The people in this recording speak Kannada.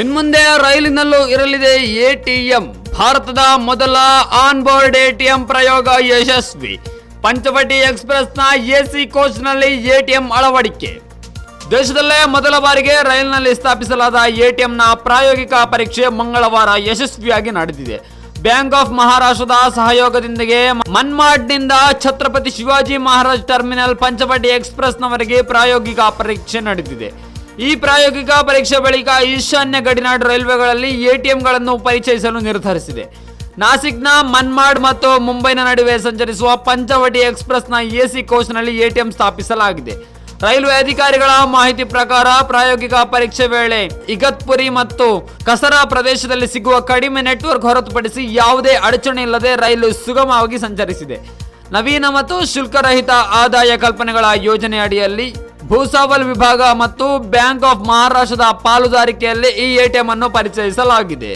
ಇನ್ಮುಂದೆ ರೈಲಿನಲ್ಲೂ ಇರಲಿದೆ ಎಟಿಎಂ. ಭಾರತದ ಮೊದಲ ಆನ್ ಬೋರ್ಡ್ ಎಟಿಎಂ ಪ್ರಯೋಗ ಯಶಸ್ವಿ. ಪಂಚವಟಿ ಎಕ್ಸ್ಪ್ರೆಸ್ನ ಎಸಿ ಕೋಚ್ನಲ್ಲಿ ಎಟಿಎಂ ಅಳವಡಿಕೆ. ದೇಶದಲ್ಲೇ ಮೊದಲ ಬಾರಿಗೆ ರೈಲಿನಲ್ಲಿ ಸ್ಥಾಪಿಸಲಾದ ಎಟಿಎಂನ ಪ್ರಾಯೋಗಿಕ ಪರೀಕ್ಷೆ ಮಂಗಳವಾರ ಯಶಸ್ವಿಯಾಗಿ ನಡೆದಿದೆ. ಬ್ಯಾಂಕ್ ಆಫ್ ಮಹಾರಾಷ್ಟ್ರದ ಸಹಯೋಗದೊಂದಿಗೆ ಮನ್ಮಾಡ್ನಿಂದ ಛತ್ರಪತಿ ಶಿವಾಜಿ ಮಹಾರಾಜ್ ಟರ್ಮಿನಲ್ ಪಂಚವಟಿ ಎಕ್ಸ್ಪ್ರೆಸ್ನವರೆಗೆ ಪ್ರಾಯೋಗಿಕ ಪರೀಕ್ಷೆ ನಡೆದಿದೆ. ಈ ಪ್ರಾಯೋಗಿಕ ಪರೀಕ್ಷೆ ಬಳಿಕ ಈಶಾನ್ಯ ಗಡಿನಾಡು ರೈಲ್ವೆಗಳಲ್ಲಿ ಎಟಿಎಂಗಳನ್ನು ಪರಿಚಯಿಸಲು ನಿರ್ಧರಿಸಿದೆ. ನಾಸಿಕ್ನ ಮನ್ಮಾಡ್ ಮತ್ತು ಮುಂಬೈನ ನಡುವೆ ಸಂಚರಿಸುವ ಪಂಚವಟಿ ಎಕ್ಸ್ಪ್ರೆಸ್ನ ಎಸಿ ಕೋಚ್ನಲ್ಲಿ ಎಟಿಎಂ ಸ್ಥಾಪಿಸಲಾಗಿದೆ. ರೈಲ್ವೆ ಅಧಿಕಾರಿಗಳ ಮಾಹಿತಿ ಪ್ರಕಾರ ಪ್ರಾಯೋಗಿಕ ಪರೀಕ್ಷೆ ವೇಳೆ ಇಗತ್ಪುರಿ ಮತ್ತು ಕಸರಾ ಪ್ರದೇಶದಲ್ಲಿ ಸಿಗುವ ಕಡಿಮೆ ನೆಟ್ವರ್ಕ್ ಹೊರತುಪಡಿಸಿ ಯಾವುದೇ ಅಡಚಣೆ ಇಲ್ಲದೆ ರೈಲು ಸುಗಮವಾಗಿ ಸಂಚರಿಸಿದೆ. ನವೀನ ಮತ್ತು ಶುಲ್ಕರಹಿತ ಆದಾಯ ಕಲ್ಪನೆಗಳ ಯೋಜನೆ ಅಡಿಯಲ್ಲಿ ಭೂಸಾವಲ್ ವಿಭಾಗ ಮತ್ತು ಬ್ಯಾಂಕ್ ಆಫ್ ಮಹಾರಾಷ್ಟ್ರದ ಪಾಲುದಾರಿಕೆಯಲ್ಲಿ ಈ ಎಟಿಎಂ ಅನ್ನು ಪರಿಚಯಿಸಲಾಗಿದೆ.